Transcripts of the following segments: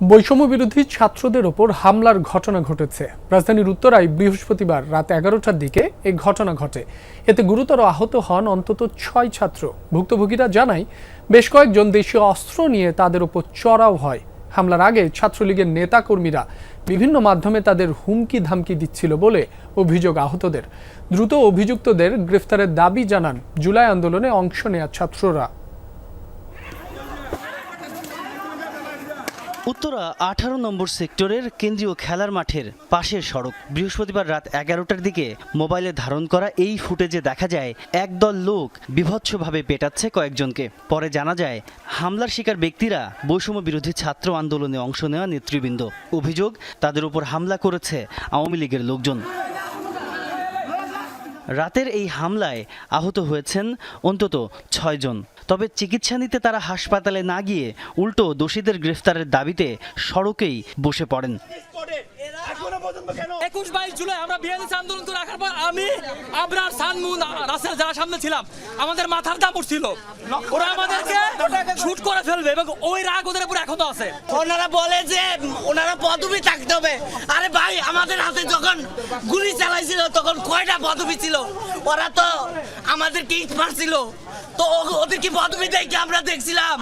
বৈষম্য বিরোধী ছাত্রদের ওপর হামলার ঘটনা ঘটেছে। রাজধানীর উত্তরায় বৃহস্পতিবার রাত এগারোটার দিকে এই ঘটনা ঘটে। এতে গুরুতর আহত হন অন্তত ছয় ছাত্র। ভুক্তভোগীরা জানায়, বেশ কয়েকজন দেশীয় অস্ত্র নিয়ে তাদের ওপর চড়াও হয়। হামলার আগে ছাত্রলীগের নেতাকর্মীরা বিভিন্ন মাধ্যমে তাদের হুমকি ধামকি দিচ্ছিল বলে অভিযোগ আহতদের। দ্রুত অভিযুক্তদের গ্রেফতারের দাবি জানান জুলাই আন্দোলনে অংশ নেয়া ছাত্ররা। উত্তরা আঠারো নম্বর সেক্টরের কেন্দ্রীয় খেলার মাঠের পাশের সড়ক। বৃহস্পতিবার রাত এগারোটার দিকে মোবাইলে ধারণ করা এই ফুটেজে দেখা যায়, একদল লোক বিভৎসভাবে পেটাচ্ছে কয়েকজনকে। পরে জানা যায়, হামলার শিকার ব্যক্তিরা বৈষম্য বিরোধী ছাত্র আন্দোলনে অংশ নেওয়া নেতৃবৃন্দ। অভিযোগ, তাদের উপর হামলা করেছে আওয়ামী লীগের লোকজন। রাতের এই হামলায় আহত হয়েছেন অন্তত ছয়জন। তবে চিকিৎসা নিতে তারা হাসপাতালে না গিয়ে উল্টো দোষীদের গ্রেফতারের দাবিতে সড়কেই বসে পড়েন। একুশ বাইশ জুলাই আমরা বিএনএস আন্দোলন করে রাখার পর আমি, আবরার, সানমুন, রাসেল যারা সামনে ছিলাম, আমাদের মাথার দাম উঠছিল ওরা আমাদেরকে শুট করে ফেলবে এবং ওই রাগ ওদের উপর এখনও আছে। ওনারা বলে যে, ওনারা পদবি থাকতে হবে। আরে ভাই, আমাদের হাতে যখন গুলি চালাইছিল, তখন কয়টা পদবি ছিল? ওরা তো আমাদেরকে ইট মারছিল। তো ওদের কি পদবি দেখে আমরা দেখছিলাম?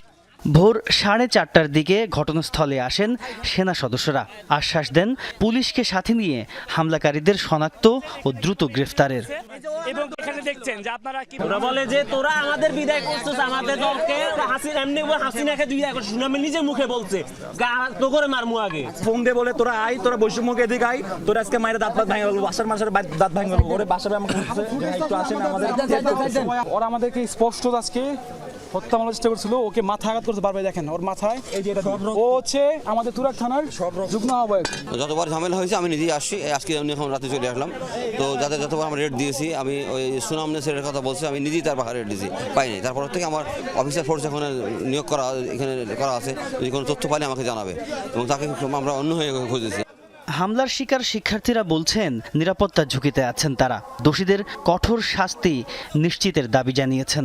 ভোর সাড়ে চারটার দিকে ঘটনাস্থলে আসেন সেনা সদস্যরা। আশ্বাস দেন পুলিশকে সাথে নিয়ে হামলাকারীদের শনাক্ত ও দ্রুত গ্রেফতারের। এবং এখানে দেখছেন যে আপনারা কি ওরা বলে যে তোরা আমাদের বিদায় করছিস আমাদের দলকে। হাসিন এমনি বলে হাসিনাকে বিদায় করছিস সুনামি নিজের মুখে বলছে গা তো করে মারমু আগে। ফোন দিয়ে বলে তোরা আই তোরা বৈষম্যকে এদিকে আই তোরা আজকে মায়ের দাঁত ভাত ভাঙে গেল বাসার মানুষের দাঁত ভাঙে গেল ওরে বাসার আমাকে "ভাই, একটু আসেন আমাদের। ওরা আমাদেরকে স্পষ্ট আজকে হত্যা মারার চেষ্টা করছিল ওকে মাথা আঘাত করতে পারবে দেখেন ওর মাথায়। এই যে এটা ও হচ্ছে আমাদের তুরাক থানার যুগ্ম আহ্বায়ক। যতবার ঝামেলা হয়েছে আমি নিজেই আসছি আজকে আমি এখন রাতে চলে আসলাম। তো যাতে যতবার আমরা রেট দিয়েছি আমি ওই সুনাম নেসের কথা বলছি আমি নিজেই তার বাহার রেট দিয়েছি পাইনি তারপর থেকে আমার অফিসার ফোর্স এখানে নিয়োগ করা এখানে করা আছে যদি কোনো তথ্য পাইলে আমাকে জানাবে। এবং তাকে আমরা অন্য হয়ে খুঁজেছি। হামলার শিকার শিক্ষার্থীরা বলছেন নিরাপত্তার ঝুঁকিতে আছেন তারা। দোষীদের কঠোর শাস্তি নিশ্চিতের দাবি জানিয়েছেন।